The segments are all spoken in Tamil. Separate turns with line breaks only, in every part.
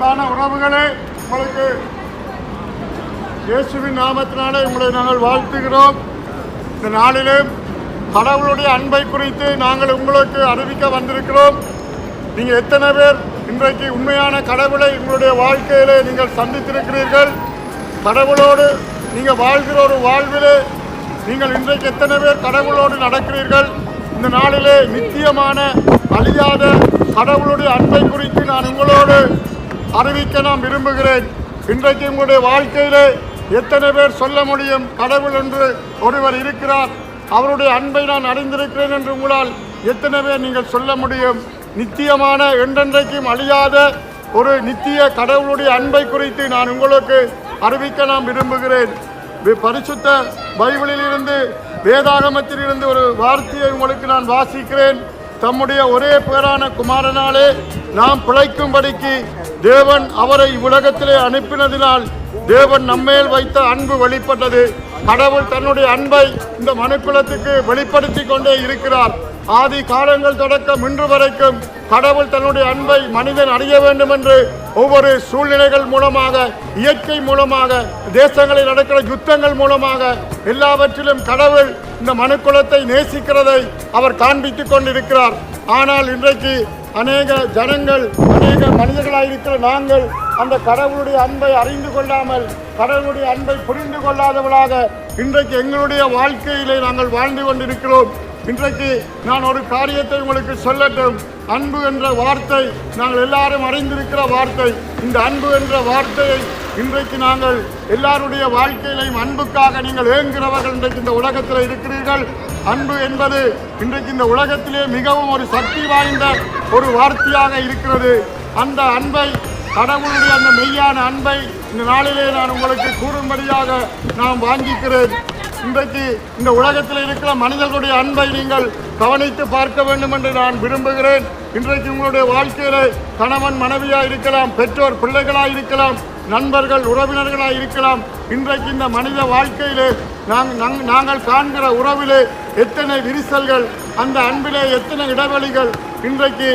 அன்பான உறவுகளே உங்களுக்கு இயேசுவின் நாமத்தினாலே உங்களை நாங்கள் வாழ்த்துகிறோம். இந்த நாளிலே கடவுளுடைய அன்பை குறித்து நாங்கள் உங்களுக்கு அறிவிக்க வந்திருக்கிறோம். நீங்கள் எத்தனை பேர் இன்றைக்கு உண்மையான கடவுளை உங்களுடைய வாழ்க்கையிலே நீங்கள் சந்தித்திருக்கிறீர்கள்? கடவுளோடு நீங்கள் வாழ்கிற ஒரு வாழ்விலே நீங்கள் இன்றைக்கு எத்தனை பேர் கடவுளோடு நடக்கிறீர்கள்? இந்த நாளிலே நித்தியமான அழியாத கடவுளுடைய அன்பை குறித்து நான் உங்களோடு அறிவிக்க நான் விரும்புகிறேன். இன்றைக்கு உங்களுடைய வாழ்க்கையிலே எத்தனை பேர் சொல்ல முடியும்? கடவுள் என்று ஒருவர் இருக்கிறார். அவருடைய அன்பை நான் அறிந்திருக்கிறேன் என்று உங்களால் எத்தனை பேர் நீங்கள் சொல்ல முடியும்? நித்தியமான என்றென்றைக்கும் அழியாத ஒரு நித்திய கடவுளுடைய அன்பை குறித்து நான் உங்களுக்கு அறிவிக்க நான் விரும்புகிறேன். பரிசுத்த பைபிளில் இருந்து ஒரு வார்த்தையை உங்களுக்கு நான் வாசிக்கிறேன். தம்முடைய ஒரே பேரான குமாரனாலே நாம் பிழைக்கும்படிக்கு தேவன் அவரை உலகத்திலே அனுப்பினதினால் தேவன் நம்மேல் வைத்த அன்பு வெளிப்பட்டது. கடவுள் தன்னுடைய அன்பை இந்த மனுக்குலத்துக்கு வெளிப்படுத்தி கொண்டே இருக்கிறார். ஆதி காலங்கள் தொடக்கம் இன்று வரைக்கும் கடவுள் தன்னுடைய அன்பை மனிதன் அறிய வேண்டும் என்று ஒவ்வொரு சூழ்நிலைகள் மூலமாக இயற்கை மூலமாக தேசங்களில் நடக்கிற யுத்தங்கள் மூலமாக எல்லாவற்றிலும் கடவுள் இந்த மனுக்குலத்தை நேசிக்கிறதை அவர் காண்பித்துக் கொண்டிருக்கிறார். ஆனால் இன்றைக்கு அநேக ஜனங்கள் அநேக மனிதர்களாயிருக்கிற நாங்கள் அந்த கடவுளுடைய அன்பை அறிந்து கொள்ளாமல் கடவுளுடைய அன்பை புரிந்து கொள்ளாதவளாக இன்றைக்கு எங்களுடைய வாழ்க்கையிலே நாங்கள் வாழ்ந்து கொண்டிருக்கிறோம். இன்றைக்கு நான் ஒரு காரியத்தை உங்களுக்கு சொல்லட்டும். அன்பு என்ற வார்த்தை நாங்கள் எல்லாரும் அறிந்திருக்கிற வார்த்தை இந்த அன்பு என்ற வார்த்தையை இன்றைக்கு நாங்கள் எல்லாருடைய வாழ்க்கையிலையும் அன்புக்காக நீங்கள் ஏங்குகிறவர்கள் இன்றைக்கு இந்த உலகத்தில் இருக்கிறீர்கள். அன்பு என்பது இன்றைக்கு இந்த உலகத்திலே மிகவும் ஒரு சக்தி வாய்ந்த ஒரு வார்த்தையாக இருக்கிறது. அந்த அன்பை கடவுளுடைய அந்த மெய்யான அன்பை இந்த நாளிலே நான் உங்களுக்கு கூறும்படியாக நான் வாங்கிக்கிறேன். இன்றைக்கு இந்த உலகத்தில் இருக்கிற மனிதர்களுடைய அன்பை நீங்கள் கவனித்து பார்க்க வேண்டும் என்று நான் விரும்புகிறேன். இன்றைக்கு உங்களுடைய வாழ்க்கையிலே கணவன் மனைவியாக இருக்கலாம் பெற்றோர் பிள்ளைகளாக இருக்கலாம் நண்பர்கள் உறவினர்களாக இருக்கலாம். இன்றைக்கு இந்த மனித வாழ்க்கையிலே நாங்கள் நாங்கள் காண்கிற உறவிலே எத்தனை விரிசல்கள் அந்த அன்பிலே எத்தனை இடைவெளிகள் இன்றைக்கு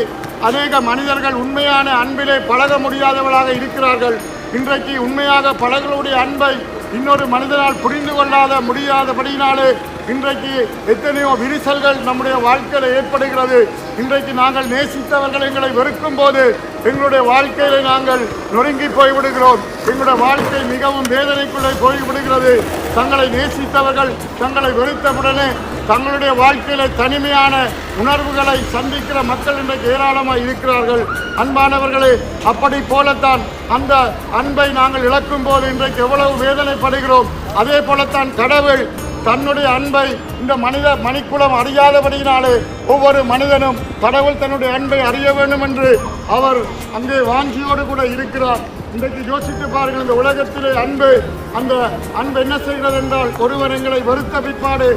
அநேக மனிதர்கள் உண்மையான அன்பிலே பழக முடியாதவர்களாக இருக்கிறார்கள். இன்றைக்கு உண்மையாக பழகளுடைய அன்பை இன்னொரு மனிதனால் புரிந்து கொள்ளாத முடியாதபடியினாலே இன்றைக்கு எத்தனையோ விரிசல்கள் நம்முடைய வாழ்க்கையில் ஏற்படுகிறது. இன்றைக்கு நாங்கள் நேசித்தவர்கள் எங்களை வெறுக்கும் போது எங்களுடைய வாழ்க்கையில நாங்கள் நொறுங்கி போய்விடுகிறோம். எங்களுடைய வாழ்க்கை மிகவும் வேதனைக்குள்ளே போய்விடுகிறது. தங்களை நேசித்தவர்கள் தங்களை வெறுத்தவுடனே தங்களுடைய வாழ்க்கையில தனிமையான உணர்வுகளை சந்திக்கிற மக்கள் இன்றைக்கு ஏராளமாக இருக்கிறார்கள். அன்பானவர்களே அப்படி போலத்தான் அந்த அன்பை நாங்கள் இழக்கும் போது இன்றைக்கு எவ்வளவு வேதனைப்படுகிறோம். அதே போலத்தான் கடவுள் தன்னுடைய அன்பை இந்த மனித மணிக்குலம் அறியாதபடியினாலே ஒவ்வொரு மனிதனும் கடவுள் தன்னுடைய அன்பை அறிய வேண்டும் என்று அவர் அங்கே வாஞ்சியோடு கூட இருக்கிறார். இன்றைக்கு யோசித்து பாருங்கள் இந்த உலகத்திலே அன்பு அந்த அன்பு என்ன செய்கிறது என்றால் ஒருவர் எங்களை வெறுத்த பிற்பாடு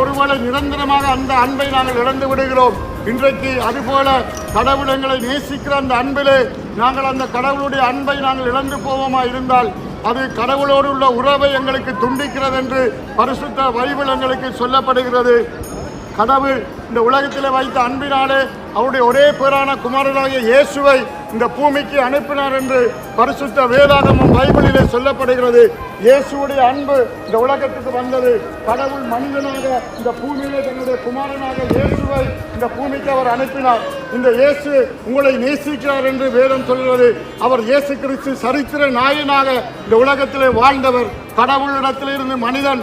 ஒருவரை நிரந்தரமாக அந்த அன்பை நாங்கள் இழந்து விடுகிறோம். இன்றைக்கு அதுபோல கடவுள் எங்களை நேசிக்கிற அந்த அன்பிலே நாங்கள் அந்த கடவுளுடைய அன்பை நாங்கள் இழந்து போவோமா இருந்தால் அது கடவுளோடு உள்ள உறவை எங்களுக்கு துண்டிக்கிறது என்று பரிசுத்த பைபிள் எங்களுக்கு சொல்லப்படுகிறது. கடவுள் இந்த உலகத்தில் வைத்த அன்பினாலே அவருடைய ஒரே பேரான குமாரனாகிய இயேசுவை இந்த பூமிக்கு அனுப்பினார் என்று பரிசுத்த வேதாகமும் பைபிளிலே சொல்லப்படுகிறது. இயேசுடைய அன்பு இந்த உலகத்துக்கு வந்தது. கடவுள் மனிதனாக இந்த பூமியிலே தன்னுடைய குமாரனாக இயேசுவை இந்த பூமிக்கு அவர் அனுப்பினார். இந்த இயேசு உங்களை நேசிக்கிறார் என்று வேதம் சொல்கிறது. அவர் இயேசு கிறிஸ்து சரித்திர நாயனாக இந்த உலகத்திலே வாழ்ந்தவர். கடவுளிடத்திலிருந்து மனிதன்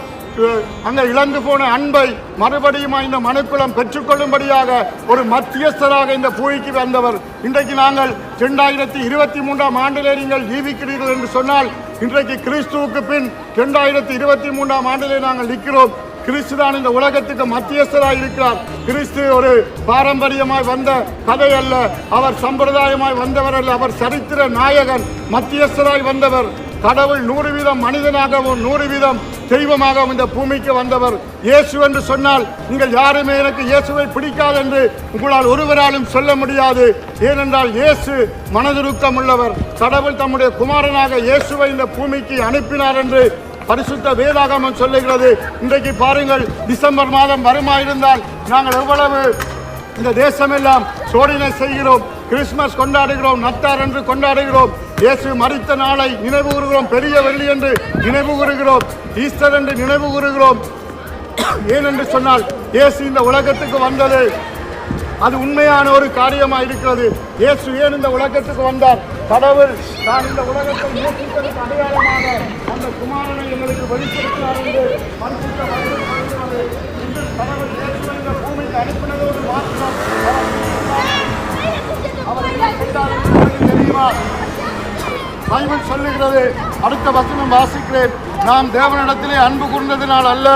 அங்கே இழந்து போன அன்பை மறுபடியும் இந்த மனுக்குளம் பெற்றுக்கொள்ளும்படியாக ஒரு மத்தியஸ்தராக இந்த பூமிக்கு வந்தவர். இன்றைக்கு நாங்கள் இரண்டாயிரத்தி இருபத்தி மூன்றாம் ஆண்டிலே நீங்கள் ஜீவிக்கிறீர்கள் என்று சொன்னால் இன்றைக்கு கிறிஸ்துவுக்கு பின் இரண்டாயிரத்தி இருபத்தி மூன்றாம் ஆண்டிலே நாங்கள் நிற்கிறோம். கிறிஸ்து தான் இந்த உலகத்துக்கு மத்தியஸ்தராக இருக்கிறார். கிறிஸ்து ஒரு பாரம்பரியமாய் வந்த கதை அல்ல. அவர் சம்பிரதாயமாய் வந்தவர் அல்ல. அவர் சரித்திர நாயகன் மத்தியஸ்தராய் வந்தவர். கடவுள் நூறு வீதம் மனிதனாகவும் நூறு வீதம் தெய்வமாகவும் இந்த பூமிக்கு வந்தவர். இயேசு என்று சொன்னால் நீங்கள் யாருமே எனக்கு இயேசுவை பிடிக்காது என்று உங்களால் ஒருவராலும் சொல்ல முடியாது. ஏனென்றால் இயேசு மனதுருக்கம் உள்ளவர் கடவுள் தம்முடைய குமாரனாக இயேசுவை இந்த பூமிக்கு அனுப்பினார் என்று பரிசுத்த வேதாகமம் சொல்லுகிறது. இன்றைக்கு பாருங்கள் டிசம்பர் மாதம் வருமாயிருந்தால் நாங்கள் எவ்வளவு இந்த தேசமெல்லாம் சோடினை செய்கிறோம். கிறிஸ்மஸ் கொண்டாடுகிறோம் நத்தார் என்று கொண்டாடுகிறோம். இயேசு மறித்த நாளை நினைவு கூறுகிறோம். பெரிய வெள்ளி என்று நினைவு கூறுகிறோம். ஈஸ்டர் என்று நினைவு கூறுகிறோம். ஏனென்று சொன்னால் இயேசு இந்த உலகத்துக்கு வந்தது. அது உண்மையான ஒரு காரியமாக இருக்கிறது. இயேசு ஏன் இந்த உலகத்துக்கு வந்தார்? கடவுள் நான் இந்த உலகத்தை நேசித்ததற்கு அடையாளமாக அந்த குமாரனை எங்களுக்கு வெளிப்படுத்தினார் என்று பரிசுத்த கடவுள் இயேசுவை இந்த பூமிக்கு அனுப்பினதோடு மாத்திரம் அவர் தெரியுமா? பைபிள் சொல்லுகிறது அடுத்த வசனம் வாசிக்கிறேன். நாம் தேவனிடத்திலே அன்பு கூர்ந்ததினால் அல்ல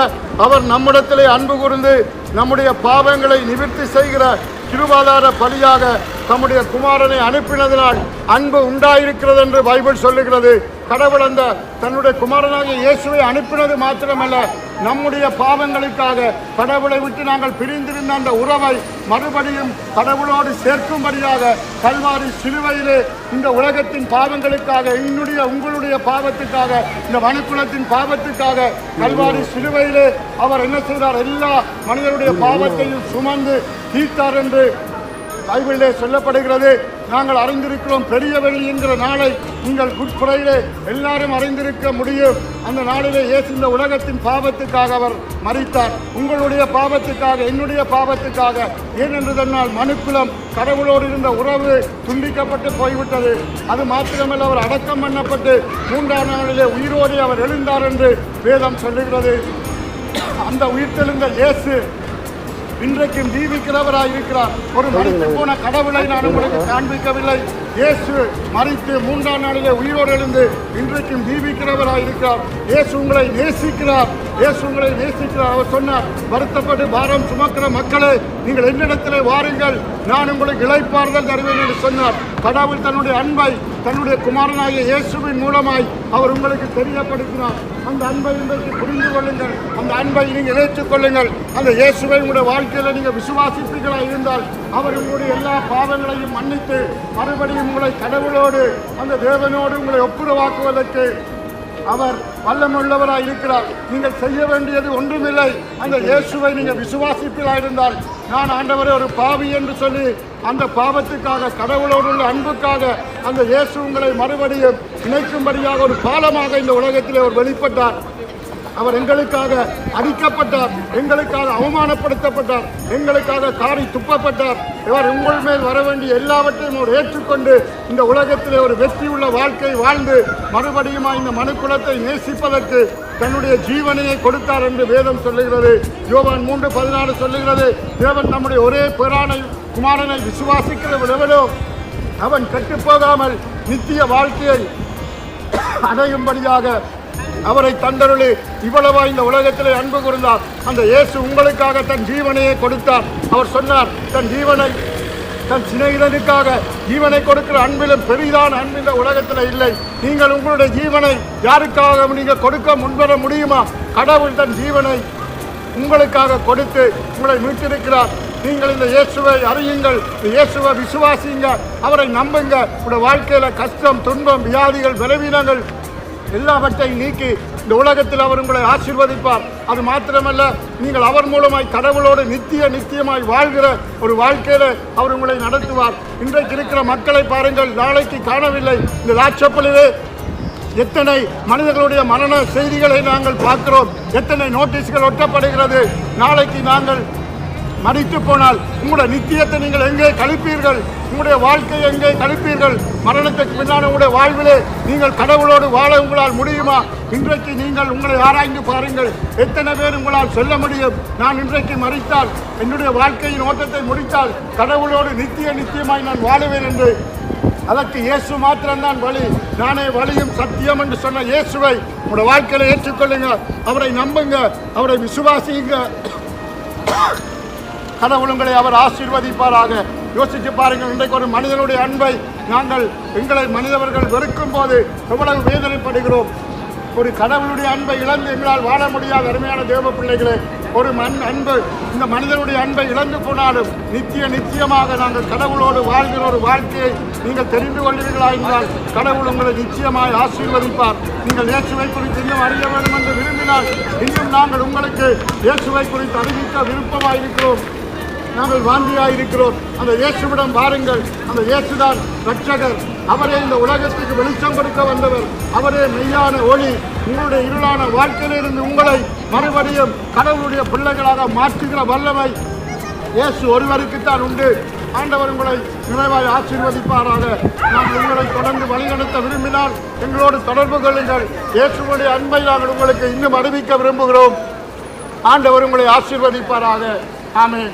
அவர் நம்மிடத்திலே அன்பு கூர்ந்து நம்முடைய பாவங்களை நிவர்த்தி செய்கிற கிருபாதார பலியாக தம்முடைய குமாரனை அனுப்பினதினால் அன்பு உண்டாயிருக்கிறது என்று பைபிள் சொல்லுகிறது. கடவுள் அந்த தன்னுடைய குமாரனாக இயேசுவை அனுப்பினது மாத்திரமல்ல நம்முடைய பாவங்களுக்காக கடவுளை விட்டு நாங்கள் பிரிந்திருந்த அந்த உறவை மறுபடியும் கடவுளோடு சேர்க்கும்படியாக கல்வாரி சிலுவையிலே இந்த உலகத்தின் பாவங்களுக்காக என்னுடைய உங்களுடைய பாவத்துக்காக இந்த மனுக்குலத்தின் பாவத்துக்காக கல்வாரி சிலுவையிலே அவர் என்ன செய்தார்? எல்லா மனிதனுடைய பாவத்தையும் சுமந்து தீர்த்தார் என்று பைபிளிலே சொல்லப்படுகிறது. நாங்கள் அறிந்திருக்கிறோம் பெரிய வெள்ளி என்கிற நாளை உங்கள் குட் ஃப்ரைடே எல்லாரும் அறிந்திருக்க முடியும். அந்த நாளிலே இயேசு இந்த உலகத்தின் பாவத்துக்காக அவர் மறித்தார் உங்களுடைய பாவத்துக்காக என்னுடைய பாவத்துக்காக. ஏனென்று தன்னால் மனுக்குலம் கடவுளோடு இருந்த உறவு துண்டிக்கப்பட்டு போய்விட்டது. அது மாத்திரமல்ல அவர் அடக்கம் பண்ணப்பட்டு மூன்றாம் நாளிலே உயிரோடு அவர் எழுந்தார் என்று வேதம் சொல்லுகிறது. அந்த உயிர்த்தெழுந்த இயேசு இன்றைக்கும் ஜீவிக்கிறவராய் இருக்கிறார் ஒரு மறித்து போன கடவுளை நான் உங்களுக்கு காண்பிக்கவில்லை. இயேசு மறித்து மூன்றாம் நாளிலே உயிரோடு எழுந்து இன்றைக்கும் ஜீவிக்கிறவராய் இருக்கிறார் இயேசு உங்களை நேசிக்கிறார். இயேசு உங்களை நேசிக்கிறார். அவர் சொன்னார் வருத்தப்பட்டு பாரம் சுமக்கிற மக்களே நீங்கள் என்னிடத்திலே வாருங்கள். நான் உங்களுக்கு இளைப்பாறுதல் தருவேன் என்று சொன்னார். கடவுள் தன்னுடைய அன்பை தன்னுடைய குமாரனாகிய இயேசுவின் மூலமாய் அவர் உங்களுக்கு தெரியப்படுத்தினார். அந்த அன்பை இன்றைக்கு புரிந்து கொள்ளுங்கள். அந்த அன்பை நீங்கள் ஏற்றுக்கொள்ளுங்கள் அந்த இயேசுவை உங்களுடைய வாழ்க்கையில் நீங்கள் விசுவாசிப்பீர்களாக இருந்தால் அவர் உங்களுடைய எல்லா பாவங்களையும் மன்னித்து மறுபடியும் உங்களை கடவுளோடு அந்த தேவனோடு உங்களை ஒப்புரவாக்குவதற்கு அவர் வல்லமுள்ளவராய் இருக்கிறார். நீங்கள் செய்ய வேண்டியது ஒன்றுமில்லை. அந்த இயேசுவை நீங்கள் விசுவாசிப்பீர்களாக நான் ஆண்டவரே ஒரு பாவி என்று சொல்லி அந்த பாவத்துக்காக கடவுளோடு உள்ள அன்புக்காக அந்த இயேசு உங்களை மறுபடியும் இணைக்கும்படியாக ஒரு பாலமாக இந்த உலகத்திலே அவர் வெளிப்பட்டார். அவர் எங்களுக்காக அடிக்கப்பட்டார் எங்களுக்காக அவமானப்படுத்தப்பட்டார் எங்களுக்காக காரி துப்பப்பட்டார். இவர் உங்கள் மேல் வர வேண்டிய எல்லாவற்றையும் அவர் ஏற்றுக்கொண்டு இந்த உலகத்தில் ஒரு வெற்றியுள்ள வாழ்க்கை வாழ்ந்து மறுபடியும் இந்த மனுக்குலத்தை நேசிப்பதற்கு தன்னுடைய ஜீவனையை கொடுத்தார் என்று வேதம் சொல்லுகிறது. யோவான் மூன்று பதினாறு சொல்லுகிறது தேவன் நம்முடைய ஒரே பிரானை குமாரனை விசுவாசிக்கிற விடவலோ அவன் கட்டுப்போகாமல் நித்திய வாழ்க்கையை அடையும்படியாக அவரை தந்தருளி இவ்வளவா இந்த உலகத்தில் அன்பு கூர்ந்தார். அந்த இயேசு உங்களுக்காக தன் ஜீவனையே கொடுத்தார். அவர் சொன்னார் தன் ஜீவனை தன் சிநேகிதனுக்காக ஜீவனை கொடுக்கிற அன்பிலும் பெரிதான அன்பு இந்த உலகத்தில் இல்லை. நீங்கள் உங்களுடைய ஜீவனை யாருக்காக நீங்கள் கொடுக்க முன்வர முடியுமா? கடவுள் தன் ஜீவனை உங்களுக்காக கொடுத்து உங்களை மீட்டிருக்கிறார். நீங்கள் இந்த இயேசுவை அறியுங்கள் இந்த இயேசுவை விசுவாசிங்க அவரை நம்புங்க. உங்களுடைய வாழ்க்கையில் கஷ்டம் துன்பம் வியாதிகள் பலவீனங்கள் எல்லாவற்றையும் நீக்கி இந்த உலகத்தில் அவர் உங்களை ஆசீர்வதிப்பார். அது மாத்திரமல்ல நீங்கள் அவர் மூலமாய் கடவுளோடு நித்திய நித்தியமாய் வாழ்கிற ஒரு வாழ்க்கையில அவர் உங்களை நடத்துவார். இன்றைக்கு இருக்கிற மக்களை பாருங்கள் நாளைக்கு காணவில்லை. இந்த லாட்சப்பலிலே எத்தனை மனிதர்களுடைய மரண செய்திகளை நாங்கள் பார்க்கிறோம். எத்தனை நோட்டீஸ்கள் ஒட்டப்படுகிறது. நாளைக்கு நாங்கள் மடித்து போனால் உங்களுடைய நித்தியத்தை நீங்கள் எங்கே கழிப்பீர்கள்? உங்களுடைய வாழ்க்கையை எங்கே கழிப்பீர்கள்? மரணத்துக்கு பின்னால் உங்களுடைய வாழ்விலே நீங்கள் கடவுளோடு வாழ உங்களால் முடியுமா? இன்றைக்கு நீங்கள் உங்களை ஆராய்ந்து பாருங்கள். எத்தனை பேர் உங்களால் சொல்ல முடியும்? நான் இன்றைக்கு மறித்தால் என்னுடைய வாழ்க்கையின் ஓட்டத்தை முடித்தால் கடவுளோடு நித்திய நித்தியமாய் நான் வாழுவேன் என்று. அதற்கு இயேசு மாத்திரம்தான் வழி. நானே வழியும் சத்தியம் என்று சொன்ன இயேசுவை உங்களோட வாழ்க்கையில ஏற்றுக்கொள்ளுங்க. அவரை நம்புங்க. அவரை விசுவாசிங்க கடவுள் உங்களை அவர் ஆசீர்வதிப்பாராக. யோசிச்சு பாருங்கள் இன்றைக்கு ஒரு மனிதனுடைய அன்பை நாங்கள் எங்களை மனிதவர்கள் வெறுக்கும் போது எவ்வளவு வேதனைப்படுகிறோம். ஒரு கடவுளுடைய அன்பை இழந்து எங்களால் வாழ முடியாத அருமையான தேவ பிள்ளைகளே ஒரு மண் அன்பு இந்த மனிதனுடைய அன்பை இழந்து போனாலும் நித்திய நிச்சயமாக நாங்கள் கடவுளோடு வாழ்கிற ஒரு வாழ்க்கையை நீங்கள் தெரிந்து கொள்வீர்களா என்றால் கடவுள் உங்களை நிச்சயமாய் ஆசீர்வதிப்பார். நீங்கள் இயேசுவை குறித்து இன்னும் அறிய வேண்டும் என்று விரும்பினால் இன்னும் நாங்கள் உங்களுக்கு இயேசுவை குறித்து அறிவிக்க விருப்பமாயிருக்கிறோம். நாங்கள் வாந்தியாயிருக்கிறோம். அந்த இயேசுவிடம் வாருங்கள். அந்த இயேசுதான் ரட்சகர் அவரே இந்த உலகத்துக்கு வெளிச்சம் கொடுக்க வந்தவர். அவரே மெய்யான ஒளி. உங்களுடைய இருளான வாழ்க்கையிலிருந்து உங்களை மறுபடியும் கடவுளுடைய பிள்ளைகளாக மாற்றுகிற வல்லமை இயேசு ஒருவருக்குத்தான் உண்டு. ஆண்டவர் உங்களை நிறைவாய் ஆசீர்வதிப்பாராக. நாம் உங்களை தொடர்ந்து வழிநடத்த விரும்பினால் எங்களோடு தொடர்பு கொள்ளுங்கள். இயேசுடைய அன்பை நாங்கள் உங்களுக்கு இன்னும் அறிவிக்க விரும்புகிறோம். ஆண்டவர் உங்களை ஆசீர்வதிப்பாராக. ஆமென்.